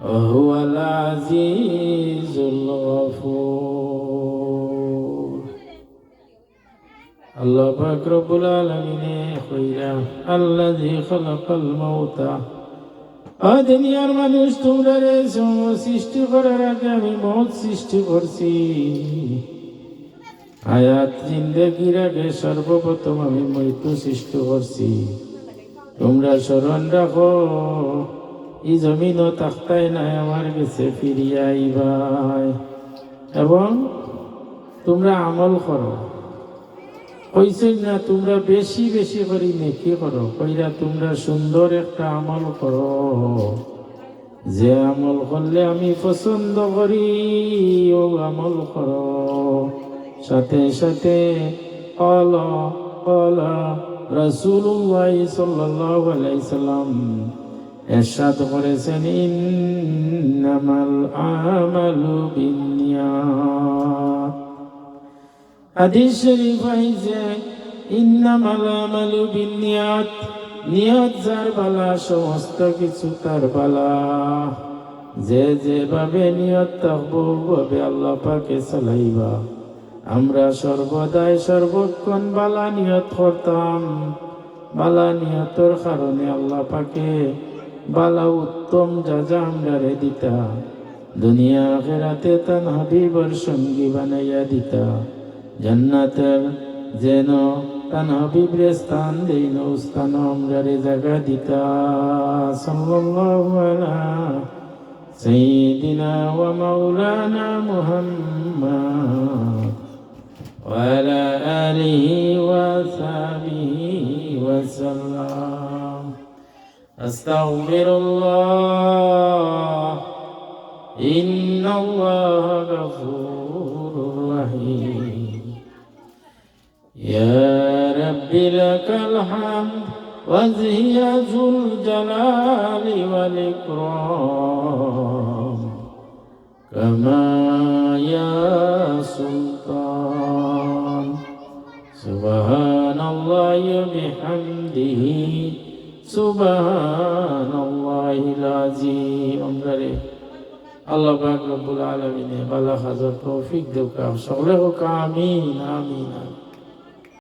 وهو العزيز الغفور الله পাক রব্বুল আলামিনে কইরা الذي خلق الموت আ দুনিয়ার মানুষ তোমরা রে সৃষ্টি করার আগে আমি মত সৃষ্টি করছি আয়াত জিন্দগির আগে সর্বপ্রথম আমি মৃত্যু সৃষ্টি করছি তোমরা স্মরণ রাখো এই জমিনও তাক্তায় নাই আমার কাছে ফিরিয়া আইবাই এবং তোমরা আমল করো। কইছেন না, তোমরা বেশি বেশি করি নেকি করো। কইরা তোমরা সুন্দর একটা আমল করো। যে আমল করলে আমি পছন্দ করি, ও আমল করো। সাথে সাথে অল অল রসুল্লাহ সাল্লাল্লাহু আলাইহি সাল্লাম এরশাদ করেছেন ইন্নামাল আমালু বিন্নিয়াত। হাদিস শরীফ আইছে, ইন্নামাল আমালু বিন্নিয়াত। নিয়ত যার বালা, সমস্ত কিছু তার বালা। যে যেভাবে নিয়ত থাকব ভাবে আল্লাহ পাকে চালাইবা। আমরা সর্বদাই সর্বক্ষণ বালা নিয়ত করতাম। বালা নিয়তর কারণে আল্লাহ পাকে বালা উত্তম যাজা আমরারে দিতা দুনিয়া আখেরাতে তান হাবিবর সঙ্গী বানাইয়া দিতা জান্নাতের যেন তান হাবিবরে স্থান দেইন স্থান আমরারে জায়গা দিতা সাল্লাল্লাহু আলা সাইয়্যিদিনা ওয়া মাওলানা মুহাম্মদ وعلى آله وصحبه وسلم أستغفر الله. إن الله غفور رحيم. يا رب لك الحمد وزي ذو الجلال والإكرام. كما يا سلطان. سبحان الله بحمده আল্লাহ পাক আলমিনে বালা হাজার তৌফিক দেবকাম সকলে হোক আমিন আমিন আমিন।